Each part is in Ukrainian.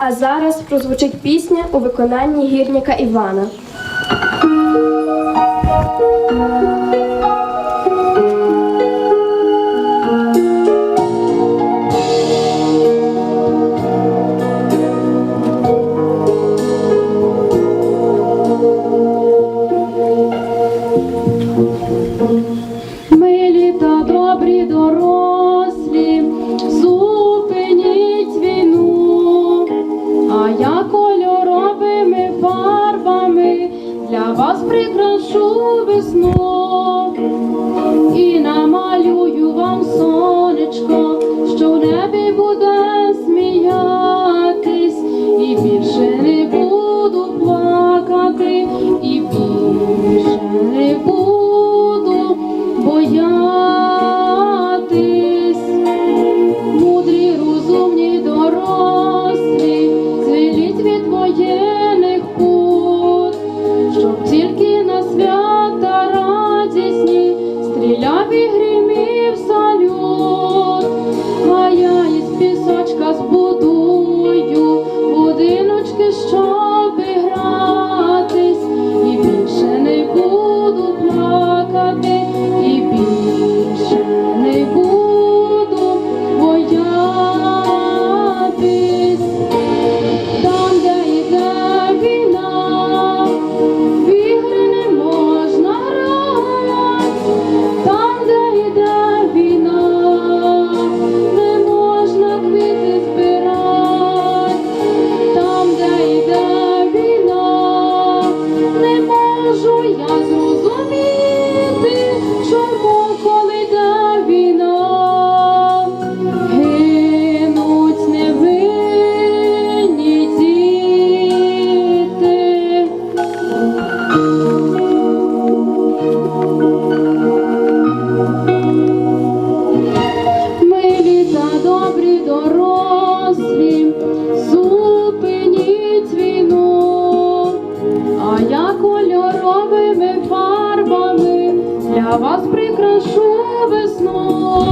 А зараз прозвучить пісня у виконанні гірника Івана. Для вас прикрашу весну. І намалюю Гримів салют, а я із пісочка збуду. добрі зупиніть війну, а я кольоровими фарбами для вас прикрашу весною.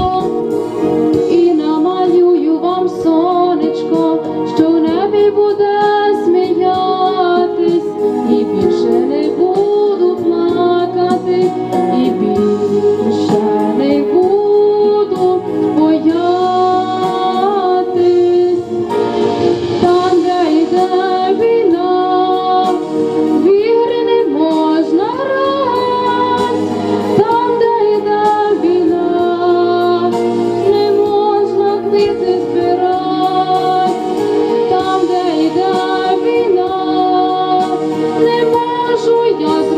maravilhosa.